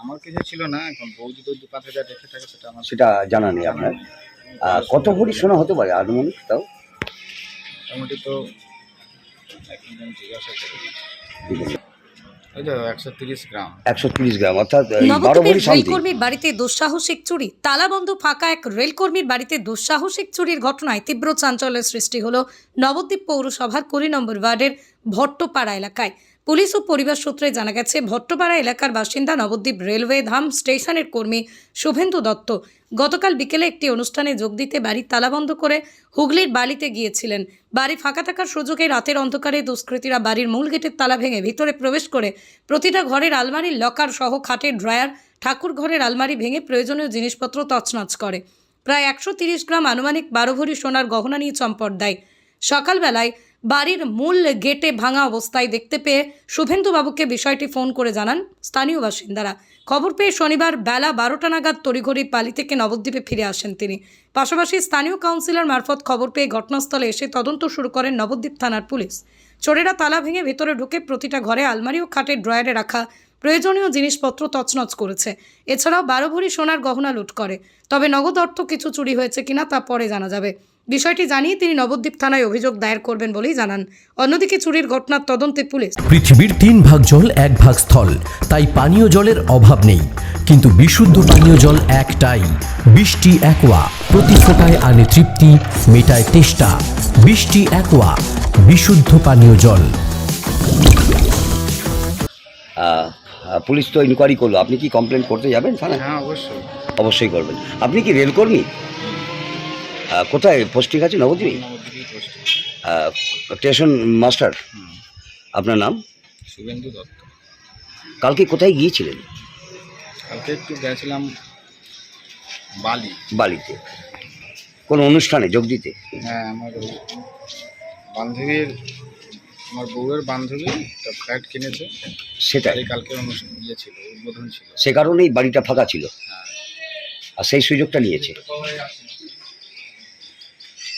আমার কিছু ছিল না এখন বৌদি তো দু পাঁচ হাজার রেখে থাকে সেটা আমার সেটা জানা নেই আপনার। কত ভরি সোনা হতে পারে আনুমানিক তাও? মোটামুটি তো জিজ্ঞাসা করি। রেলকর্মীর বাড়িতে দুঃসাহসিক চুরি তালাবন্ধ ফাঁকা এক রেলকর্মীর বাড়িতে দুঃসাহসিক চুরির ঘটনায় তীব্র চাঞ্চল্যের সৃষ্টি হলো নবদ্বীপ পৌরসভার কুড়ি নম্বর ওয়ার্ডের ভট্টপাড়া এলাকায়। পুলিশ ও পরিবার সূত্রে জানা গেছে, ভট্টপাড়া এলাকার বাসিন্দা নবদ্বীপ রেলওয়ে ধাম স্টেশনের কর্মী শুভেন্দু দত্ত গতকাল বিকেলে একটি অনুষ্ঠানে যোগ দিতে বাড়ির তালাবন্ধ করে হুগলির বালিতে গিয়েছিলেন। বাড়ি ফাঁকা থাকার সুযোগে রাতের অন্ধকারে দুষ্কৃতীরা বাড়ির মূল গেটের তালা ভেঙে ভিতরে প্রবেশ করে প্রতিটা ঘরের আলমারির লকার সহ খাটের ড্রয়ার, ঠাকুর ঘরের আলমারি ভেঙে প্রয়োজনীয় জিনিসপত্র তছনছ করে। প্রায় একশো গ্রাম আনুমানিক বারো ভরি সোনার গহনা নিয়ে চম্পট দেয়। সকালবেলায় বাড়ির মূল গেটে ভাঙা অবস্থায় দেখতে পেয়ে শুভেন্দুবাবুকে বিষয়টি ফোন করে জানান স্থানীয় বাসিন্দারা। খবর পেয়ে শনিবার বেলা বারোটা নাগাদ তড়িঘড়ি পালি থেকে নবদ্বীপে ফিরে আসেন তিনি। পাশাপাশি স্থানীয় কাউন্সিলর মারফত খবর পেয়ে ঘটনাস্থলে এসে তদন্ত শুরু করেন নবদ্বীপ থানার পুলিশ। চোরেরা তালা ভেঙে ভেতরে ঢুকে প্রতিটা ঘরে আলমারি ও খাটের ড্রয়ারে রাখা প্রয়োজনীয় জিনিসপত্র তছনছ করেছে। এছাড়াও বারো ভরি সোনার গহনা লুট করে। তবে নগদ অর্থ কিছু চুরি হয়েছে কিনা তা পরে জানা যাবে। বিষয়টি জানিয়ে তিনি নবদ্বীপ থানায় অভিযোগ দায়ের করবেন বলেই জানান। অন্যদিকে চুরির ঘটনার তদন্তে পুলিশ। পৃথিবীর তিন ভাগ জল এক ভাগ স্থল। তাই পানীয় জলের অভাব নেই। কিন্তু বিশুদ্ধ পানীয় জল একটাই। বৃষ্টি একোয়া। প্রতি ফোটায় আনে তৃপ্তি মেটায় তেষ্টা। বৃষ্টি একোয়া। বিশুদ্ধ পানীয় জল। পুলিশ তো ইনকোয়ারি করল। আপনি কি কমপ্লেন করতে যাবেন থানায়? হ্যাঁ অবশ্যই। অবশ্যই করবেন। আপনি কি রেলকর্মী কোথায়? পোস্টিং আছে? নবদ্বীপে? স্টেশন মাস্টার আপনার নাম? শুভেন্দু দত্ত। কালকে কোথায় গিয়েছিলেন? কালকে একটু গেছিলাম বালি। বালিতে। কোন অনুষ্ঠানে যোগ দিতে? হ্যাঁ আমার বান্ধবীর আমার বউয়ের বান্ধবী একটা ফ্ল্যাট কিনেছে। সেটাই। কালকে অনুষ্ঠান ইয়ে ছিল উদ্বোধন ছিল। সে কারণেই বাড়িটা ফাঁকা ছিল। হ্যাঁ। আর সেই সুযোগটা নিয়েছে।